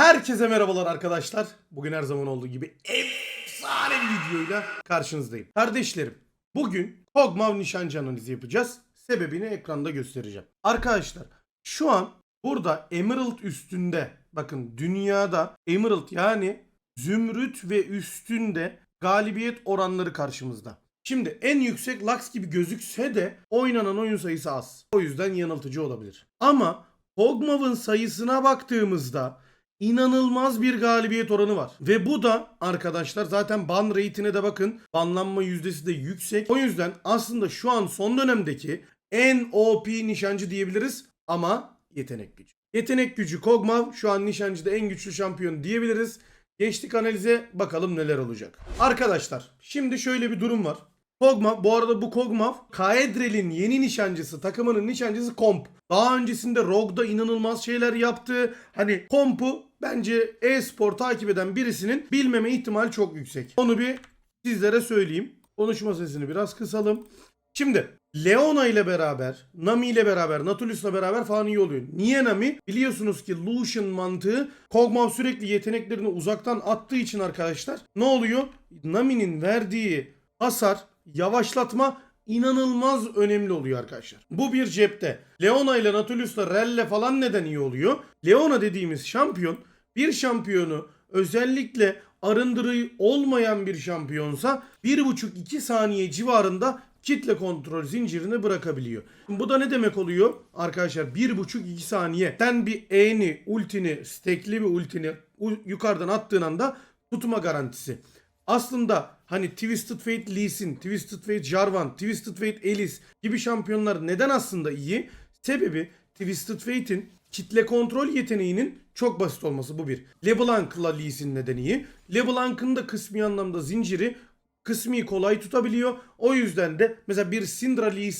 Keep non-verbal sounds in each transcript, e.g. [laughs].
Herkese merhabalar arkadaşlar. Bugün her zaman olduğu gibi efsane bir videoyla karşınızdayım. Kardeşlerim, bugün Kog'Maw nişancı analizi yapacağız. Sebebini ekranda göstereceğim. Arkadaşlar, şu an burada Emerald üstünde, bakın dünyada Emerald yani zümrüt ve üstünde galibiyet oranları karşımızda. Şimdi en yüksek Lux gibi gözükse de oynanan oyun sayısı az. O yüzden yanıltıcı olabilir. Ama Kog'Maw'ın sayısına baktığımızda inanılmaz bir galibiyet oranı var. Ve bu da arkadaşlar zaten ban rate'ine de bakın. Banlanma yüzdesi de yüksek. O yüzden aslında şu an son dönemdeki en OP nişancı diyebiliriz ama yetenek gücü. Yetenek gücü Kog'Maw şu an nişancıda en güçlü şampiyon diyebiliriz. Geçtik analize bakalım neler olacak. Arkadaşlar şimdi şöyle bir durum var. Kog'Maw bu arada bu Kog'Maw Kaedrel'in yeni nişancısı takımının nişancısı Komp. Daha öncesinde Rogue'da inanılmaz şeyler yaptı. Hani Komp'u bence e-spor takip eden birisinin bilmeme ihtimali çok yüksek. Onu bir sizlere söyleyeyim. Konuşma sesini biraz kısalım. Şimdi Leona ile beraber, Nami ile beraber, Natulus'la beraber falan iyi oluyor. Niye Nami? Biliyorsunuz ki Lucian mantığı Kog'Maw sürekli yeteneklerini uzaktan attığı için arkadaşlar ne oluyor? Nami'nin verdiği hasar, yavaşlatma inanılmaz önemli oluyor arkadaşlar. Bu bir cepte. Leona ile Natulus'la Relle falan neden iyi oluyor? Leona dediğimiz şampiyon bir şampiyonu özellikle arındırığı olmayan bir şampiyonsa 1,5-2 saniye civarında kitle kontrol zincirini bırakabiliyor. Bu da ne demek oluyor? Arkadaşlar 1,5-2 saniye sen bir E'ni, ultini, stekli bir ultini yukarıdan attığın anda tutma garantisi. Aslında hani Twisted Fate Lee Sin, Twisted Fate Jarvan, Twisted Fate Alice gibi şampiyonlar neden aslında iyi? Sebebi Twisted Fate'in kitle kontrol yeteneğinin çok basit olması bu bir. LeBlanc'la Lee Sin neden iyi? LeBlanc'ın da kısmi anlamda zinciri kısmi kolay tutabiliyor. O yüzden de mesela bir Syndra Lee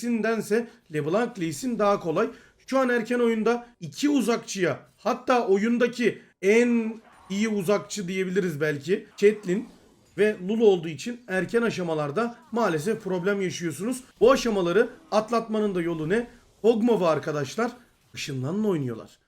LeBlanc Lee daha kolay. Şu an erken oyunda iki uzakçıya hatta oyundaki en iyi uzakçı diyebiliriz belki. Caitlyn ve Lulu olduğu için erken aşamalarda maalesef problem yaşıyorsunuz. Bu aşamaları atlatmanın da yolu ne? Kog'Maw'ı arkadaşlar ışınlanla oynuyorlar.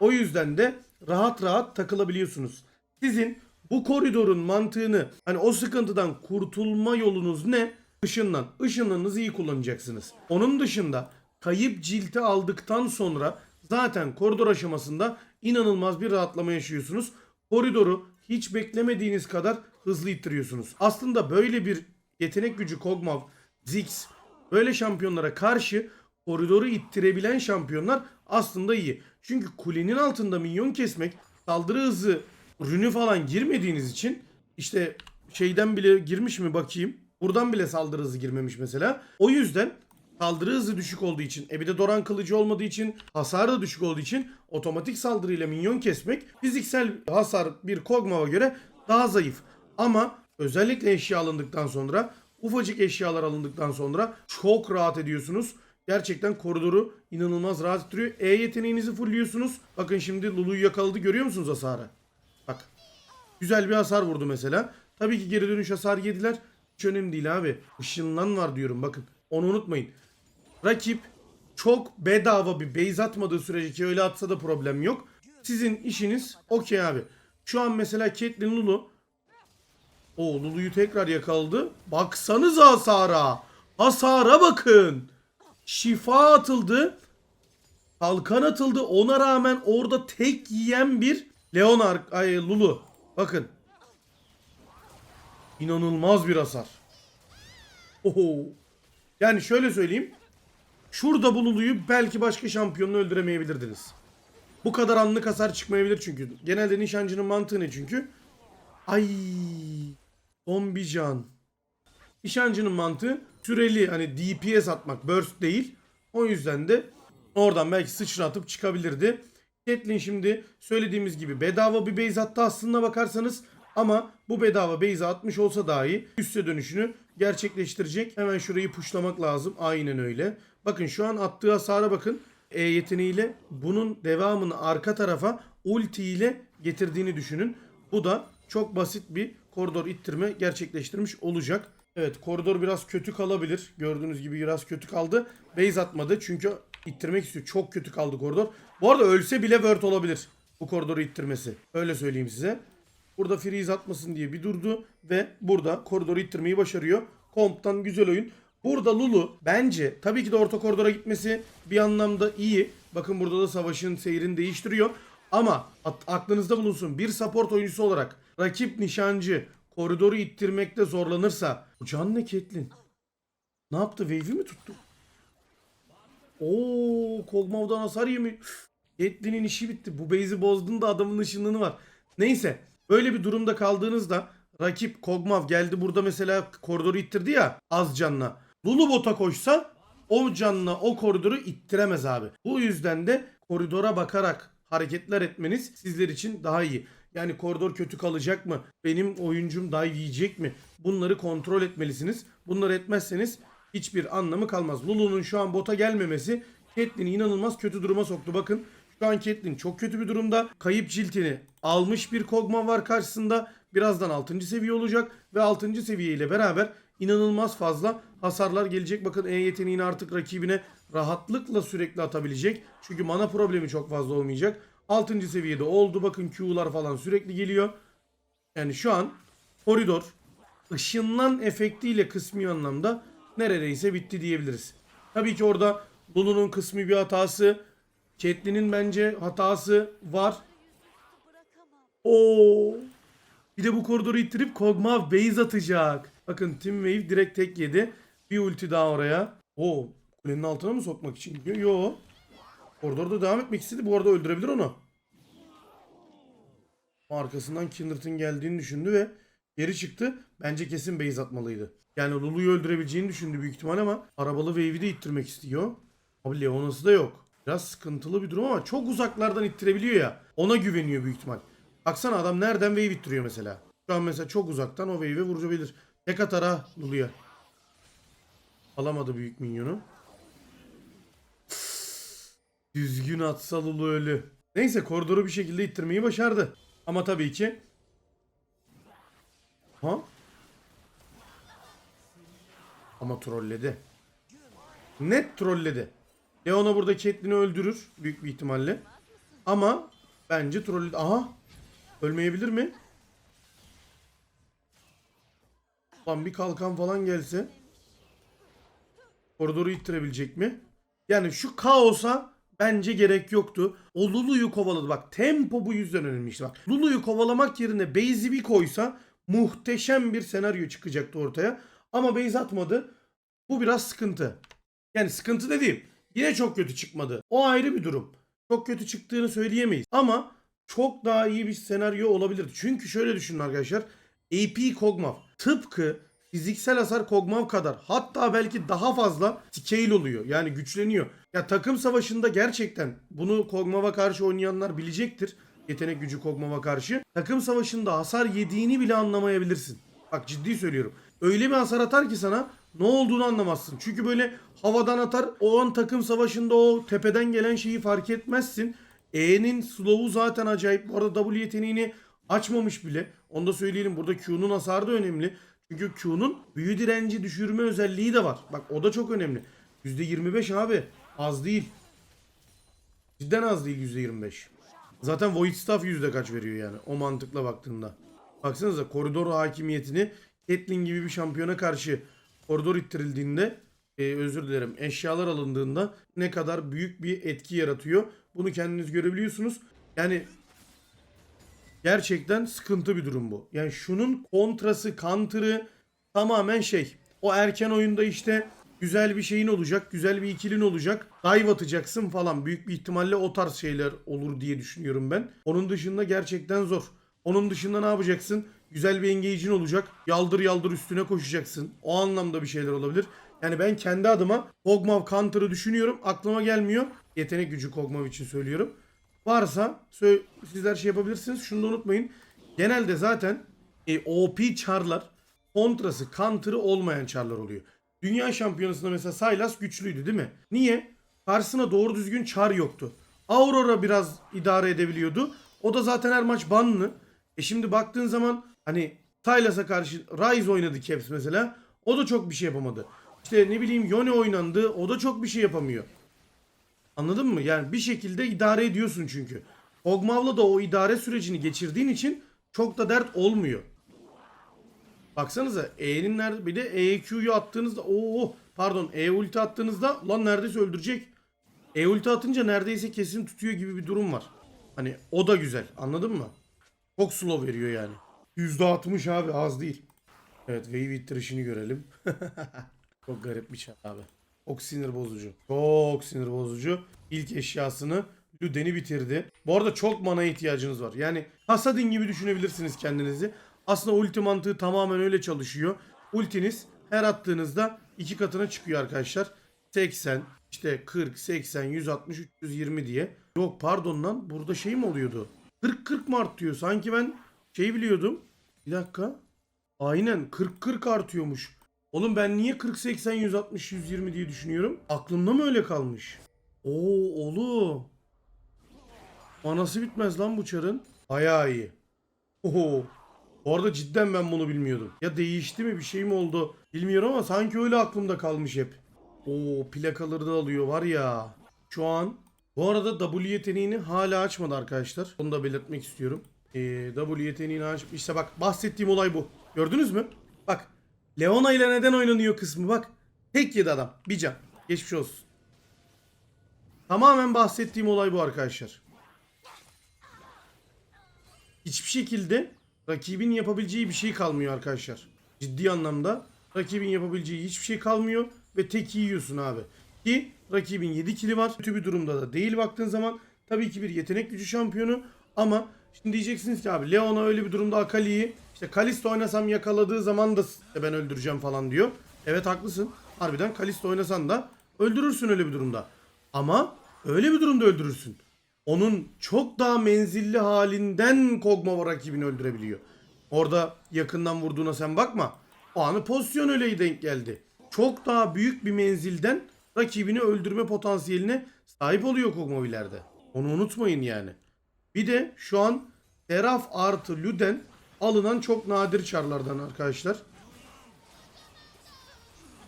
O yüzden de rahat rahat takılabiliyorsunuz. Sizin bu koridorun mantığını hani o sıkıntıdan kurtulma yolunuz ne? Işınlan. Işınlanınızı iyi kullanacaksınız. Onun dışında kayıp cilti aldıktan sonra zaten koridor aşamasında inanılmaz bir rahatlama yaşıyorsunuz. Koridoru hiç beklemediğiniz kadar hızlı ittiriyorsunuz. Aslında böyle bir yetenek gücü Kog'Maw, Ziggs böyle şampiyonlara karşı koridoru ittirebilen şampiyonlar aslında iyi. Çünkü kulenin altında minyon kesmek saldırı hızı rünü falan girmediğiniz için işte şeyden bile girmiş mi bakayım. Buradan bile saldırı hızı girmemiş mesela. O yüzden saldırı hızı düşük olduğu için, e bir de Doran kılıcı olmadığı için, hasar da düşük olduğu için otomatik saldırıyla minyon kesmek fiziksel hasar bir Kog'Maw'a göre daha zayıf. Ama özellikle eşya alındıktan sonra, ufacık eşyalar alındıktan sonra çok rahat ediyorsunuz. Gerçekten koridoru inanılmaz rahat ettiriyor. E yeteneğinizi fullliyorsunuz. Bakın şimdi Lulu'yu yakaladı görüyor musunuz hasarı? Bak. Güzel bir hasar vurdu mesela. Tabii ki geri dönüş hasar yediler. Hiç önemli değil abi. Işınlan var diyorum bakın. Onu unutmayın. Rakip çok bedava bir base atmadığı sürece ki öyle atsa da problem yok. Sizin işiniz okey abi. Şu an mesela Caitlyn Lulu o Lulu'yu tekrar yakaladı. Baksanıza hasara. Hasara bakın. Şifa atıldı. Kalkan atıldı. Ona rağmen orada tek yiyen bir Leonard, ay Lulu. Bakın. İnanılmaz bir hasar. Oho. Yani şöyle söyleyeyim. Şurada bu belki başka şampiyonunu öldüremeyebilirdiniz. Bu kadar anlık hasar çıkmayabilir çünkü. Genelde nişancının mantığı ne çünkü? Ay. Son bir can. Nişancının mantığı süreli hani DPS atmak burst değil. O yüzden de oradan belki sıçratıp çıkabilirdi. Caitlyn şimdi söylediğimiz gibi bedava bir base attı aslında bakarsanız ama bu bedava base atmış olsa dahi üste dönüşünü gerçekleştirecek. Hemen şurayı puşlamak lazım. Aynen öyle. Bakın şu an attığı hasara bakın. E yeteneğiyle bunun devamını arka tarafa ulti ile getirdiğini düşünün. Bu da çok basit bir koridor ittirme gerçekleştirmiş olacak. Evet koridor biraz kötü kalabilir. Gördüğünüz gibi biraz kötü kaldı. Base atmadı çünkü ittirmek istiyor. Çok kötü kaldı koridor. Bu arada ölse bile word olabilir. bu koridoru ittirmesi. Öyle söyleyeyim size. Burada freeze atmasın diye bir durdu ve burada koridoru ittirmeyi başarıyor. Komp'tan güzel oyun. Burada Lulu bence tabii ki de orta koridora gitmesi bir anlamda iyi. Bakın burada da savaşın seyrini değiştiriyor. Ama aklınızda bulunsun bir support oyuncusu olarak rakip nişancı koridoru ittirmekte zorlanırsa can ne Caitlyn? Ne yaptı? Wave'i mi tuttu? Oo, Kog'Maw'dan hasar yemi. Caitlyn'in işi bitti. Bu base'i bozdun da adamın ışınlığını var. Neyse. Böyle bir durumda kaldığınızda rakip Kog'Maw geldi burada mesela koridoru ittirdi ya az canla. Lulu bota koşsa o canla o koridoru ittiremez abi. Bu yüzden de koridora bakarak hareketler etmeniz sizler için daha iyi. Yani koridor kötü kalacak mı? Benim oyuncum dive yiyecek mi? Bunları kontrol etmelisiniz. Bunları etmezseniz hiçbir anlamı kalmaz. Lulu'nun şu an bota gelmemesi Caitlyn'i inanılmaz kötü duruma soktu. Bakın şu an Caitlyn çok kötü bir durumda. Kayıp ciltini almış bir Kog'Maw var karşısında. Birazdan 6. seviye olacak ve 6. seviye ile beraber inanılmaz fazla hasarlar gelecek. Bakın E yeteneğini artık rakibine rahatlıkla sürekli atabilecek. Çünkü mana problemi çok fazla olmayacak. 6. seviyede oldu. Bakın Q'lar falan sürekli geliyor. Yani şu an koridor ışınlan efektiyle kısmi anlamda neredeyse bitti diyebiliriz. Tabii ki orada Lulu'nun kısmi bir hatası, Caitlyn'in bence hatası var. Oo. Bir de bu koridoru ittirip Kog'Maw base atacak. Bakın Team Wave direkt tek yedi. Bir ulti daha oraya. Oo. Kulenin altına mı sokmak için gidiyor? Yo. Koridorda devam etmek istedi. Bu arada öldürebilir onu. Arkasından Kindred'ın geldiğini düşündü ve geri çıktı. Bence kesin base atmalıydı. Yani Lulu'yu öldürebileceğini düşündü büyük ihtimal ama arabalı Wave'i de ittirmek istiyor. Abi Leona'sı da yok. Biraz sıkıntılı bir durum ama çok uzaklardan ittirebiliyor ya. Ona güveniyor büyük ihtimal. Baksana adam nereden wave ittiriyor mesela. Şu an mesela çok uzaktan o wave'e vurabilir. Tek atar ha Lulu'ya. Alamadı büyük minyonu. Düzgün atsa Lulu ölü. Neyse koridoru bir şekilde ittirmeyi başardı. Ama tabii ki Ha? Ama trolledi. Net trolledi. Leona burada Caitlyn'i öldürür büyük bir ihtimalle. Ama bence trolledi. Aha. Ölmeyebilir mi? Lan bir kalkan falan gelse koridoru ittirebilecek mi? Yani şu kaosa bence gerek yoktu. O Lulu'yu kovaladı. Bak tempo bu yüzden önemli. Bak Lulu'yu kovalamak yerine base'i bir koysa muhteşem bir senaryo çıkacaktı ortaya. Ama base atmadı. Bu biraz sıkıntı. Yani sıkıntı dediğim yine çok kötü çıkmadı. O ayrı bir durum. Çok kötü çıktığını söyleyemeyiz. Ama çok daha iyi bir senaryo olabilirdi. Çünkü şöyle düşünün arkadaşlar. AP Kog'Maw tıpkı fiziksel hasar Kog'Maw kadar hatta belki daha fazla scale oluyor. Yani güçleniyor. Ya takım savaşında gerçekten bunu Kog'Maw'a karşı oynayanlar bilecektir. Yetenek gücü Kog'Maw'a karşı. Takım savaşında hasar yediğini bile anlamayabilirsin. Bak ciddi söylüyorum. Öyle bir hasar atar ki sana ne olduğunu anlamazsın. Çünkü böyle havadan atar o an takım savaşında o tepeden gelen şeyi fark etmezsin. E'nin slow'u zaten acayip. Bu arada W yeteneğini açmamış bile. Onu da söyleyelim. Burada Q'nun hasarı da önemli. Çünkü Q'nun büyü direnci düşürme özelliği de var. Bak o da çok önemli. %25 abi. Az değil. Cidden az değil %25. Zaten Void Staff yüzde kaç veriyor yani. O mantıkla baktığında. Baksanıza koridor hakimiyetini Caitlyn gibi bir şampiyona karşı koridor ittirildiğinde e, özür dilerim eşyalar alındığında ne kadar büyük bir etki yaratıyor. Bunu kendiniz görebiliyorsunuz. Yani gerçekten sıkıntı bir durum bu. Yani şunun kontrası, counter'ı tamamen şey. O erken oyunda işte güzel bir şeyin olacak, güzel bir ikilin olacak. Dive atacaksın falan. Büyük bir ihtimalle o tarz şeyler olur diye düşünüyorum ben. Onun dışında gerçekten zor. Onun dışında ne yapacaksın? Güzel bir engage'in olacak. Yaldır yaldır üstüne koşacaksın. O anlamda bir şeyler olabilir. Yani ben kendi adıma Kog'Maw counter'ı düşünüyorum. Aklıma gelmiyor. Yetenek gücü Kog'Maw için söylüyorum. Varsa sizler şey yapabilirsiniz. Şunu da unutmayın. Genelde zaten e, OP char'lar kontrası, counter'ı olmayan char'lar oluyor. Dünya şampiyonasında mesela Sylas güçlüydü değil mi? Niye? Karşısına doğru düzgün char yoktu. Aurora biraz idare edebiliyordu. O da zaten her maç banlı. E şimdi baktığın zaman hani Sylas'a karşı Ryze oynadı Caps mesela. O da çok bir şey yapamadı. İşte ne bileyim Yone oynandı. O da çok bir şey yapamıyor. Anladın mı? Yani bir şekilde idare ediyorsun çünkü. Ogmav'la da o idare sürecini geçirdiğin için çok da dert olmuyor. Baksanıza E'nin nerede bir de EQ'yu attığınızda oo pardon E ulti attığınızda lan neredeyse öldürecek. E ulti atınca neredeyse kesin tutuyor gibi bir durum var. Hani o da güzel anladın mı? Çok slow veriyor yani. %60 abi az değil. Evet wave görelim. [laughs] Çok garip bir şey abi. Çok sinir bozucu. Çok sinir bozucu. İlk eşyasını Lüden'i bitirdi. Bu arada çok mana ihtiyacınız var. Yani Hasadin gibi düşünebilirsiniz kendinizi. Aslında ulti mantığı tamamen öyle çalışıyor. Ultiniz her attığınızda iki katına çıkıyor arkadaşlar. 80, işte 40, 80, 160, 320 diye. Yok pardon lan burada şey mi oluyordu? 40-40 mı artıyor? Sanki ben şey biliyordum. Bir dakika. Aynen 40-40 artıyormuş. Oğlum ben niye 40-80, 160, 120 diye düşünüyorum? Aklımda mı öyle kalmış? Oo oğlum. Manası bitmez lan bu çarın. Bayağı iyi. Oho. Bu arada cidden ben bunu bilmiyordum. Ya değişti mi bir şey mi oldu bilmiyorum ama sanki öyle aklımda kalmış hep. Oo plakaları da alıyor var ya. Şu an bu arada W yeteneğini hala açmadı arkadaşlar. Onu da belirtmek istiyorum. Ee, W yeteneğini aç. İşte bak bahsettiğim olay bu. Gördünüz mü? Bak. Leona ile neden oynanıyor kısmı bak. Tek yedi adam. Bir can. Geçmiş olsun. Tamamen bahsettiğim olay bu arkadaşlar. Hiçbir şekilde rakibin yapabileceği bir şey kalmıyor arkadaşlar. Ciddi anlamda rakibin yapabileceği hiçbir şey kalmıyor ve tek yiyorsun abi. Ki rakibin 7 kili var. Kötü bir durumda da değil baktığın zaman. Tabii ki bir yetenek gücü şampiyonu ama şimdi diyeceksiniz ki abi Leona öyle bir durumda Akali'yi işte Kalisto oynasam yakaladığı zaman da ben öldüreceğim falan diyor. Evet haklısın. Harbiden Kalisto oynasan da öldürürsün öyle bir durumda. Ama öyle bir durumda öldürürsün. Onun çok daha menzilli halinden Kog'Maw rakibini öldürebiliyor. Orada yakından vurduğuna sen bakma. O anı pozisyon öyle denk geldi. Çok daha büyük bir menzilden rakibini öldürme potansiyeline sahip oluyor Kog'Maw ileride. Onu unutmayın yani. Bir de şu an Seraph artı Luden alınan çok nadir çarlardan arkadaşlar.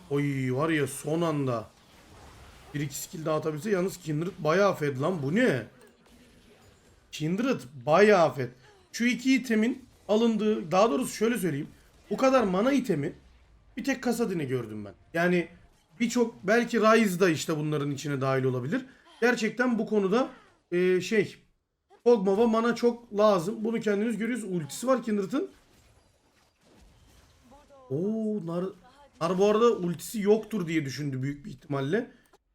Oy var ya son anda. Bir iki skill dağıtabilse yalnız Kindred bayağı fed lan bu ne? Kindred bayağı fed. Şu iki itemin alındığı daha doğrusu şöyle söyleyeyim. Bu kadar mana itemi bir tek Kasadin'i gördüm ben. Yani birçok belki Ryze da işte bunların içine dahil olabilir. Gerçekten bu konuda e, şey Kog'Maw'a mana çok lazım. Bunu kendiniz görüyorsunuz. Ultisi var Kindred'ın. Oo nar, nar bu arada ultisi yoktur diye düşündü büyük bir ihtimalle.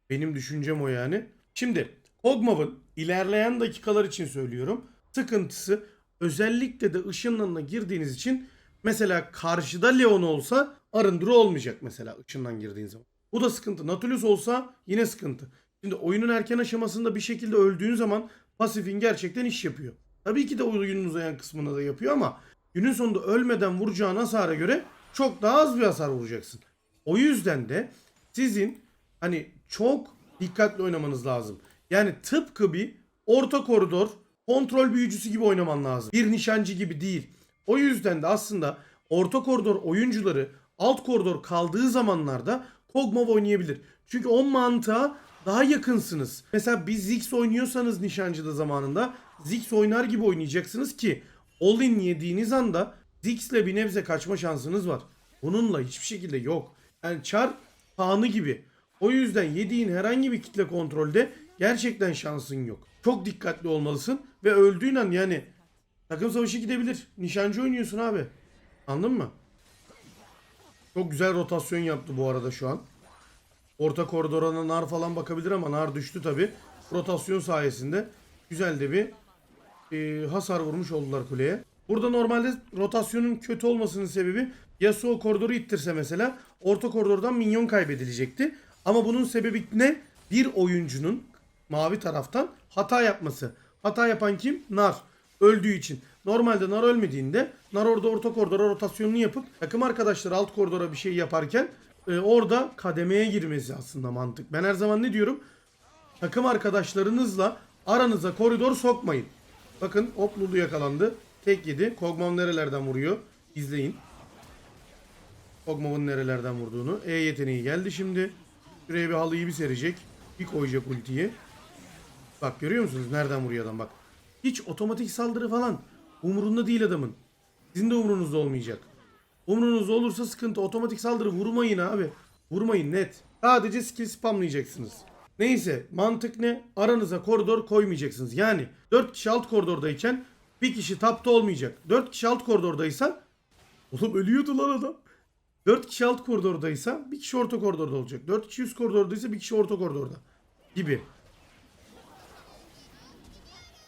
Benim düşüncem o yani. Şimdi Kog'Maw'ın ilerleyen dakikalar için söylüyorum. Sıkıntısı özellikle de ışınlanına girdiğiniz için mesela karşıda Leon olsa arındırı olmayacak mesela ışından girdiğin zaman. Bu da sıkıntı. Nautilus olsa yine sıkıntı. Şimdi oyunun erken aşamasında bir şekilde öldüğün zaman pasifin gerçekten iş yapıyor. Tabii ki de oyunun uzayan kısmında da yapıyor ama günün sonunda ölmeden vuracağın hasara göre çok daha az bir hasar vuracaksın. O yüzden de sizin hani çok dikkatli oynamanız lazım. Yani tıpkı bir orta koridor kontrol büyücüsü gibi oynaman lazım. Bir nişancı gibi değil. O yüzden de aslında orta koridor oyuncuları alt koridor kaldığı zamanlarda Kog'Maw oynayabilir. Çünkü o mantığa daha yakınsınız. Mesela bir Ziggs oynuyorsanız nişancıda zamanında Ziggs oynar gibi oynayacaksınız ki all-in yediğiniz anda Ziggs'le bir nebze kaçma şansınız var. Bununla hiçbir şekilde yok. Yani çar pahanı gibi. O yüzden yediğin herhangi bir kitle kontrolde gerçekten şansın yok. Çok dikkatli olmalısın ve öldüğün an yani takım savaşı gidebilir. Nişancı oynuyorsun abi. Anladın mı? Çok güzel rotasyon yaptı bu arada şu an. Orta koridora nar falan bakabilir ama nar düştü tabi. Rotasyon sayesinde güzel de bir e, hasar vurmuş oldular kuleye. Burada normalde rotasyonun kötü olmasının sebebi Yasuo koridoru ittirse mesela orta koridordan minyon kaybedilecekti. Ama bunun sebebi ne? Bir oyuncunun mavi taraftan hata yapması. Hata yapan kim? Nar. Öldüğü için. Normalde Nar ölmediğinde Nar orada orta koridora rotasyonunu yapıp takım arkadaşları alt koridora bir şey yaparken e, orada kademeye girmesi aslında mantık. Ben her zaman ne diyorum? Takım arkadaşlarınızla aranıza koridor sokmayın. Bakın hop Lulu yakalandı. Tek yedi. Kog'Maw nerelerden vuruyor? İzleyin. Kog'Maw'ın nerelerden vurduğunu. E yeteneği geldi şimdi. Şuraya bir halıyı bir serecek. Bir koyacak ultiyi. Bak görüyor musunuz? Nereden vuruyor adam bak. Hiç otomatik saldırı falan umurunda değil adamın. Sizin de umurunuzda olmayacak. Umrunuzda olursa sıkıntı. Otomatik saldırı vurmayın abi. Vurmayın net. Sadece skill spamlayacaksınız. Neyse mantık ne? Aranıza koridor koymayacaksınız. Yani 4 kişi alt koridordayken bir kişi tapta olmayacak. 4 kişi alt koridordaysa Oğlum ölüyordu lan adam. 4 kişi alt koridordaysa bir kişi orta koridorda olacak. 4 kişi üst koridordaysa bir kişi orta koridorda. Gibi.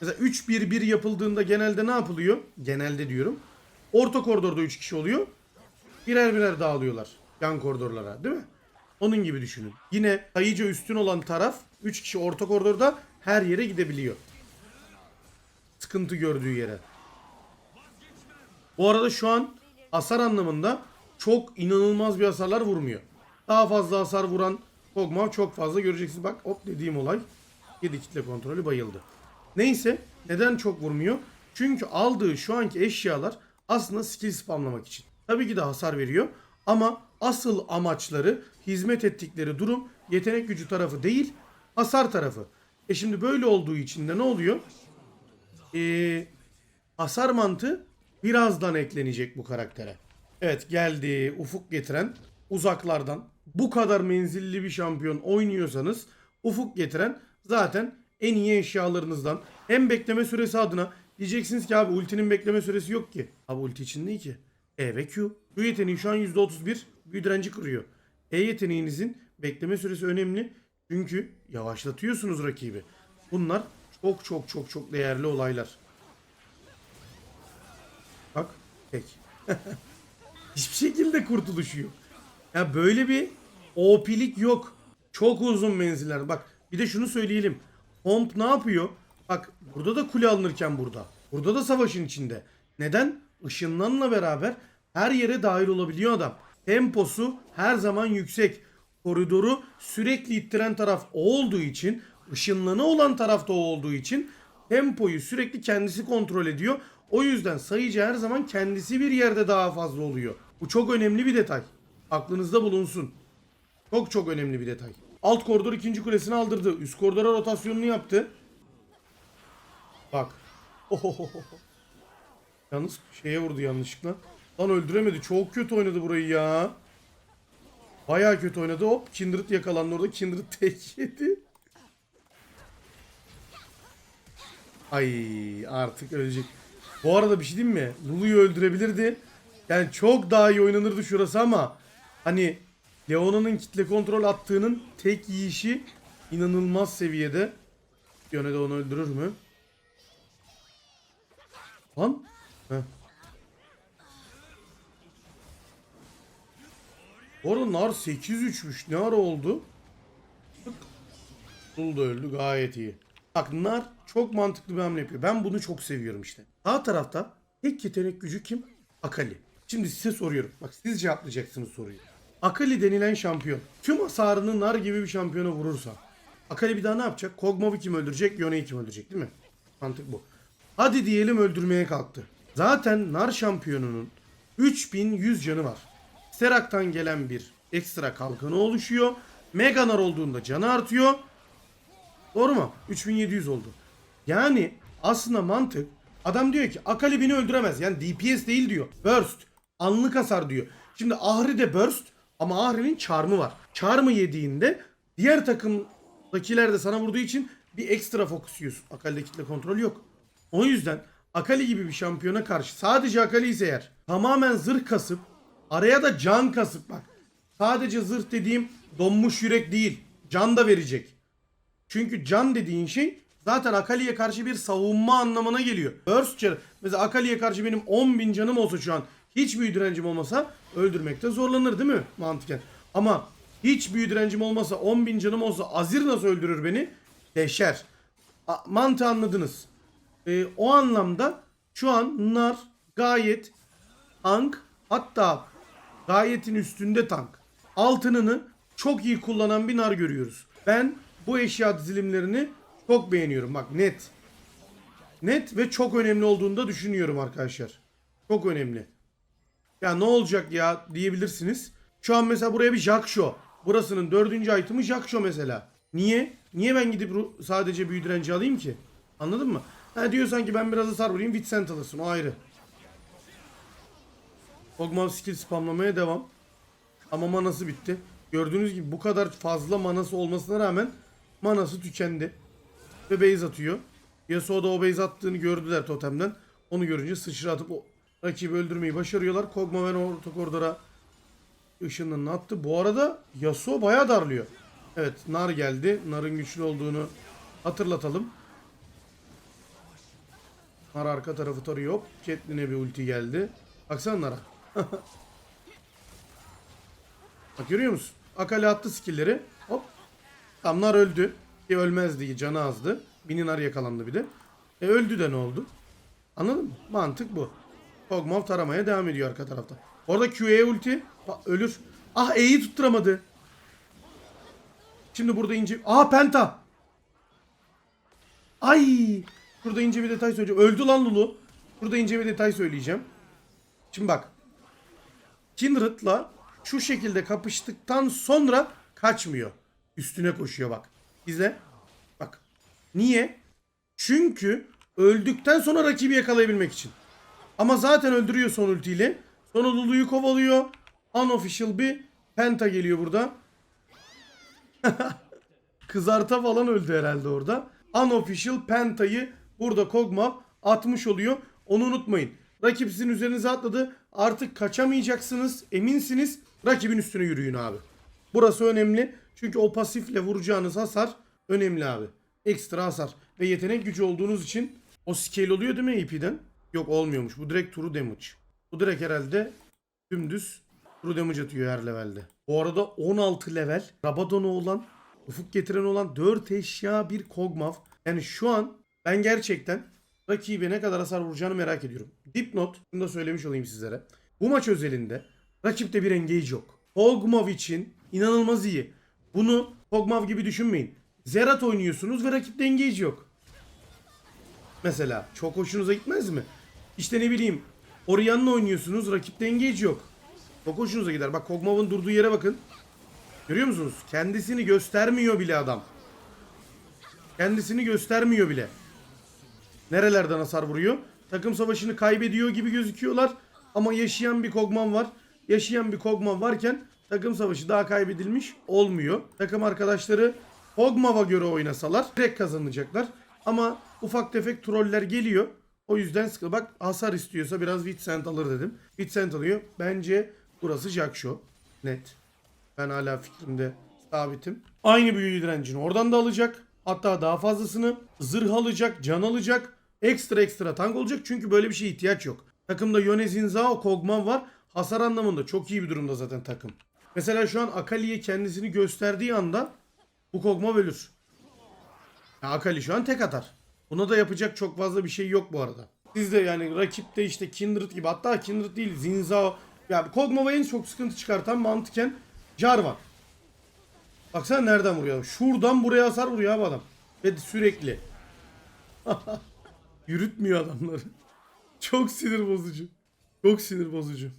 Mesela 3-1-1 yapıldığında genelde ne yapılıyor? Genelde diyorum. Orta koridorda 3 kişi oluyor. Birer birer dağılıyorlar yan koridorlara değil mi? Onun gibi düşünün. Yine sayıca üstün olan taraf 3 kişi orta koridorda her yere gidebiliyor. Sıkıntı gördüğü yere. Bu arada şu an hasar anlamında çok inanılmaz bir hasarlar vurmuyor. Daha fazla hasar vuran Kog'Maw çok fazla göreceksiniz. Bak hop dediğim olay. 7 kitle kontrolü bayıldı. Neyse neden çok vurmuyor? Çünkü aldığı şu anki eşyalar aslında skill spamlamak için. Tabii ki de hasar veriyor ama asıl amaçları hizmet ettikleri durum yetenek gücü tarafı değil hasar tarafı. E şimdi böyle olduğu için de ne oluyor? Ee, hasar mantığı birazdan eklenecek bu karaktere. Evet geldi ufuk getiren uzaklardan bu kadar menzilli bir şampiyon oynuyorsanız ufuk getiren zaten en iyi eşyalarınızdan hem bekleme süresi adına diyeceksiniz ki abi ultinin bekleme süresi yok ki. Abi ulti için değil ki. E ve Q. Q yeteneği şu an %31 büyü direnci kırıyor. E yeteneğinizin bekleme süresi önemli. Çünkü yavaşlatıyorsunuz rakibi. Bunlar çok çok çok çok değerli olaylar. Bak tek. [laughs] Hiçbir şekilde kurtuluşu yok. Ya böyle bir OP'lik yok. Çok uzun menziller. Bak bir de şunu söyleyelim. Pomp ne yapıyor? Bak burada da kule alınırken burada. Burada da savaşın içinde. Neden? Işınlanla beraber her yere dahil olabiliyor adam. Temposu her zaman yüksek. Koridoru sürekli ittiren taraf o olduğu için, ışınlanı olan taraf da o olduğu için tempoyu sürekli kendisi kontrol ediyor. O yüzden sayıcı her zaman kendisi bir yerde daha fazla oluyor. Bu çok önemli bir detay. Aklınızda bulunsun. Çok çok önemli bir detay. Alt koridor ikinci kulesini aldırdı. Üst koridora rotasyonunu yaptı. Bak. Ohohoho. [laughs] Yalnız şeye vurdu yanlışlıkla. Lan öldüremedi. Çok kötü oynadı burayı ya. Bayağı kötü oynadı. Hop Kindred yakalandı orada. Kindred [laughs] tek yedi. Ay artık ölecek. Bu arada bir şey diyeyim mi? Lulu'yu öldürebilirdi. Yani çok daha iyi oynanırdı şurası ama hani Leona'nın kitle kontrol attığının tek yiyişi inanılmaz seviyede. Yöne de onu öldürür mü? Lan. Heh. Bu Nar 8-3'müş. Ne ara oldu? Dul öldü. Gayet iyi. Bak Nar çok mantıklı bir hamle yapıyor. Ben bunu çok seviyorum işte. Sağ tarafta tek yetenek gücü kim? Akali. Şimdi size soruyorum. Bak siz cevaplayacaksınız soruyu. Akali denilen şampiyon. Tüm hasarını Nar gibi bir şampiyona vurursa. Akali bir daha ne yapacak? Kog'Maw'u kim öldürecek? Yone'yi kim öldürecek değil mi? Mantık bu. Hadi diyelim öldürmeye kalktı. Zaten Nar şampiyonunun 3100 canı var. Serak'tan gelen bir ekstra kalkanı oluşuyor. Mega Nar olduğunda canı artıyor. Doğru mu? 3700 oldu. Yani aslında mantık adam diyor ki Akali beni öldüremez. Yani DPS değil diyor. Burst. Anlık hasar diyor. Şimdi Ahri de burst ama Ahri'nin charm'ı var. Charm'ı yediğinde diğer takımdakiler de sana vurduğu için bir ekstra fokus yiyorsun. Akali'de kitle kontrol yok. O yüzden Akali gibi bir şampiyona karşı sadece Akali ise eğer tamamen zırh kasıp araya da can kasıp bak. Sadece zırh dediğim donmuş yürek değil. Can da verecek. Çünkü can dediğin şey zaten Akali'ye karşı bir savunma anlamına geliyor. Burst. Mesela Akali'ye karşı benim 10.000 canım olsa şu an hiç büyü direncim olmasa öldürmekte zorlanır değil mi mantıken? Ama hiç büyü direncim olmasa 10.000 canım olsa Azir nasıl öldürür beni? Deşer. A- mantığı anladınız. Ee, o anlamda şu an Nar gayet tank hatta gayetin üstünde tank. Altınını çok iyi kullanan bir nar görüyoruz. Ben bu eşya dizilimlerini çok beğeniyorum. Bak net. Net ve çok önemli olduğunu da düşünüyorum arkadaşlar. Çok önemli. Ya ne olacak ya diyebilirsiniz. Şu an mesela buraya bir Jaksho. Burasının dördüncü item'ı Jaksho mesela. Niye? Niye ben gidip sadece büyü direnci alayım ki? Anladın mı? Ha diyor sanki ben biraz hasar vurayım Vincent alırsın o ayrı. Kog'Maw skill spamlamaya devam. Ama manası bitti. Gördüğünüz gibi bu kadar fazla manası olmasına rağmen manası tükendi. Ve base atıyor. Yasuo da o base attığını gördüler totemden. Onu görünce sıçratıp o rakibi öldürmeyi başarıyorlar. Kog'Maw orta koridora ışınlarını attı. Bu arada Yasuo bayağı darlıyor. Evet Nar geldi. Nar'ın güçlü olduğunu hatırlatalım. Nar arka tarafı tarıyor. Catelyn'e bir ulti geldi. Baksana Nar'a. [laughs] Bak görüyor musun? Akali attı skill'leri. Hop. Tam Nar öldü. Ki ölmezdi. Canı azdı. Mini Nar yakalandı bir de. E öldü de ne oldu? Anladın mı? Mantık bu. Kog'Maw taramaya devam ediyor arka tarafta. Orada Q'ye ulti. Ölür. Ah E'yi tutturamadı. Şimdi burada ince... Aa Penta. Ay. Burada ince bir detay söyleyeceğim. Öldü lan Lulu. Burada ince bir detay söyleyeceğim. Şimdi bak. Kindred'la şu şekilde kapıştıktan sonra kaçmıyor. Üstüne koşuyor bak. İzle. Bak. Niye? Çünkü öldükten sonra rakibi yakalayabilmek için. Ama zaten öldürüyor son ultiyle. Sonra Lulu'yu kovalıyor. Unofficial bir penta geliyor burada. [laughs] Kızarta falan öldü herhalde orada. Unofficial pentayı burada Kog'Maw atmış oluyor. Onu unutmayın. Rakip sizin üzerinize atladı. Artık kaçamayacaksınız. Eminsiniz. Rakibin üstüne yürüyün abi. Burası önemli. Çünkü o pasifle vuracağınız hasar önemli abi. Ekstra hasar. Ve yetenek gücü olduğunuz için o scale oluyor değil mi AP'den? Yok olmuyormuş. Bu direkt true damage. Bu direkt herhalde dümdüz true damage atıyor her levelde. Bu arada 16 level Rabadon'u olan ufuk getiren olan 4 eşya bir Kog'Maw. Yani şu an ben gerçekten rakibe ne kadar hasar vuracağını merak ediyorum. Dipnot, bunu da söylemiş olayım sizlere. Bu maç özelinde rakipte bir engage yok. Kog'Maw için inanılmaz iyi. Bunu Kog'Maw gibi düşünmeyin. Zerat oynuyorsunuz ve rakipte engage yok. Mesela çok hoşunuza gitmez mi? İşte ne bileyim Orianna oynuyorsunuz rakipte engage yok. Çok hoşunuza gider. Bak Kog'Maw'ın durduğu yere bakın. Görüyor musunuz? Kendisini göstermiyor bile adam. Kendisini göstermiyor bile. Nerelerden hasar vuruyor? Takım savaşını kaybediyor gibi gözüküyorlar. Ama yaşayan bir Kog'Maw var. Yaşayan bir Kog'Maw varken takım savaşı daha kaybedilmiş olmuyor. Takım arkadaşları Kog'Maw'a göre oynasalar direkt kazanacaklar. Ama ufak tefek troller geliyor. O yüzden sıkı. Bak hasar istiyorsa biraz Vincent alır dedim. Vincent alıyor. Bence burası Jackshaw. Net. Ben hala fikrimde sabitim. Aynı büyü direncini oradan da alacak. Hatta daha fazlasını zırh alacak, can alacak. Ekstra ekstra tank olacak çünkü böyle bir şeye ihtiyaç yok. Takımda Yone Zinzao, Kog'Maw var. Hasar anlamında çok iyi bir durumda zaten takım. Mesela şu an Akali'ye kendisini gösterdiği anda bu Kog'Maw ölür. Ya Akali şu an tek atar. Buna da yapacak çok fazla bir şey yok bu arada. Siz de yani rakipte işte Kindred gibi hatta Kindred değil Zinzao. Ya Kog'Maw'a en çok sıkıntı çıkartan mantıken Jarvan. Baksana nereden vuruyor? Şuradan buraya hasar vuruyor abi adam. Ve sürekli. [laughs] Yürütmüyor adamları. [laughs] Çok sinir bozucu. Çok sinir bozucu.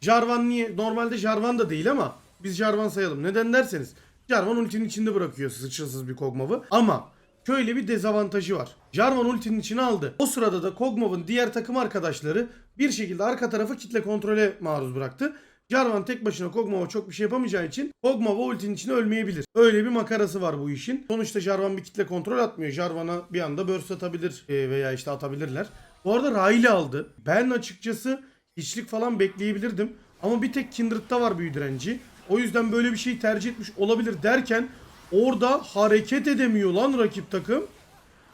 Jarvan niye? Normalde Jarvan da değil ama biz Jarvan sayalım. Neden derseniz. Jarvan ultinin içinde bırakıyor sıçrasız bir Kog'Maw'ı. Ama şöyle bir dezavantajı var. Jarvan ultinin içine aldı. O sırada da Kog'Maw'ın diğer takım arkadaşları bir şekilde arka tarafı kitle kontrole maruz bıraktı. Jarvan tek başına Kog'Maw'a çok bir şey yapamayacağı için Kog'Maw ultinin içine ölmeyebilir. Öyle bir makarası var bu işin. Sonuçta Jarvan bir kitle kontrol atmıyor. Jarvan'a bir anda burst atabilir e, veya işte atabilirler. Bu arada Riley aldı. Ben açıkçası hiçlik falan bekleyebilirdim. Ama bir tek Kindred'da var büyü direnci. O yüzden böyle bir şey tercih etmiş olabilir derken orada hareket edemiyor lan rakip takım.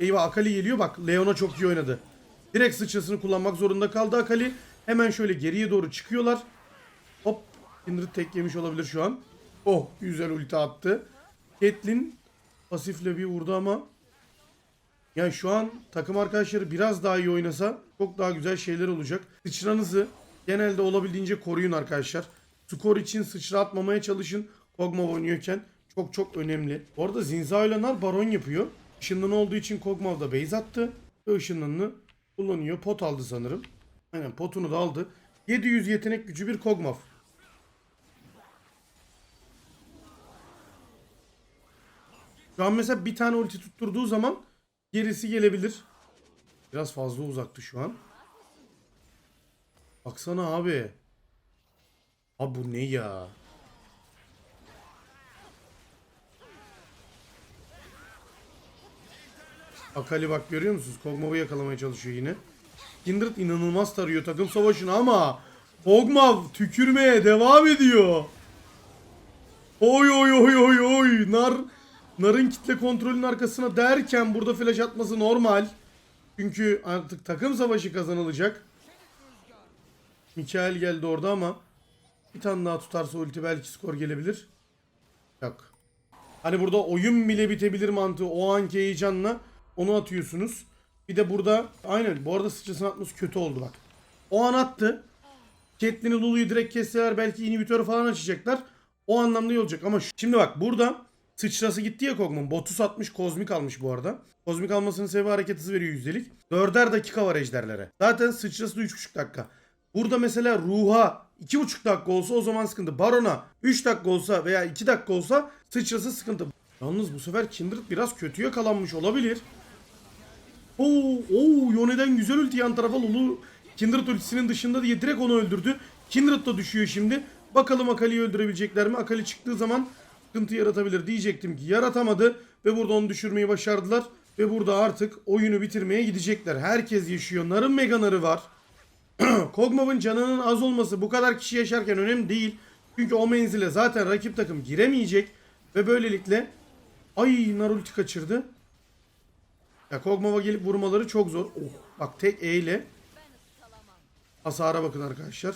Eyvah Akali geliyor bak Leona çok iyi oynadı. Direkt sıçrasını kullanmak zorunda kaldı Akali. Hemen şöyle geriye doğru çıkıyorlar. Kindred tek yemiş olabilir şu an. Oh güzel ulti attı. Caitlyn pasifle bir vurdu ama yani şu an takım arkadaşları biraz daha iyi oynasa çok daha güzel şeyler olacak. Sıçranızı genelde olabildiğince koruyun arkadaşlar. Skor için sıçra atmamaya çalışın. Kog'Maw oynuyorken çok çok önemli. Bu arada Zinzao ile Nar baron yapıyor. Işınlan olduğu için Kog'Maw da base attı. Ve ışınlanını kullanıyor. Pot aldı sanırım. Aynen potunu da aldı. 700 yetenek gücü bir Kog'Maw. Şu an mesela bir tane ulti tutturduğu zaman gerisi gelebilir. Biraz fazla uzaktı şu an. Baksana abi. Abi bu ne ya? Akali bak görüyor musunuz? Kog'Maw'u yakalamaya çalışıyor yine. Kindred inanılmaz tarıyor takım savaşını ama Kog'Maw tükürmeye devam ediyor. Oy oy oy oy oy. Nar Nar'ın kitle kontrolünün arkasına derken burada flash atması normal. Çünkü artık takım savaşı kazanılacak. Mikael geldi orada ama bir tane daha tutarsa ulti belki skor gelebilir. Yok. Hani burada oyun bile bitebilir mantığı o anki heyecanla onu atıyorsunuz. Bir de burada aynen bu arada sıçrasını atması kötü oldu bak. O an attı. Catelyn'i Lulu'yu direkt kesseler belki inhibitör falan açacaklar. O anlamda iyi olacak ama şimdi bak burada sıçrası gitti ya Kog'Maw. Botu satmış kozmik almış bu arada. Kozmik almasının sebebi hareket hızı veriyor yüzdelik. Dörder dakika var ejderlere. Zaten sıçrası da 3,5 dakika. Burada mesela ruha 2,5 dakika olsa o zaman sıkıntı. Barona 3 dakika olsa veya 2 dakika olsa sıçrası sıkıntı. Yalnız bu sefer Kindred biraz kötü yakalanmış olabilir. Oo, oo Yone'den güzel ulti yan tarafa Lulu Kindred ultisinin dışında diye direkt onu öldürdü. Kindred da düşüyor şimdi. Bakalım Akali'yi öldürebilecekler mi? Akali çıktığı zaman sıkıntı yaratabilir diyecektim ki yaratamadı ve burada onu düşürmeyi başardılar. Ve burada artık oyunu bitirmeye gidecekler. Herkes yaşıyor. Narın meganarı var. [clears throat] Kog'Maw'ın canının az olması bu kadar kişi yaşarken önemli değil. Çünkü o menzile zaten rakip takım giremeyecek. Ve böylelikle ay Nar ulti kaçırdı. Ya Kog'Maw'a gelip vurmaları çok zor. Oh, bak tek E ile hasara bakın arkadaşlar.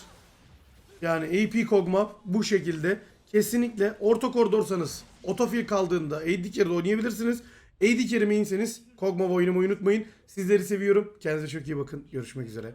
Yani AP Kog'Maw bu şekilde kesinlikle orta koridorsanız otofil kaldığında AD carry'de oynayabilirsiniz. AD carry mainseniz Kog'Maw oynamayı unutmayın. Sizleri seviyorum. Kendinize çok iyi bakın. Görüşmek üzere.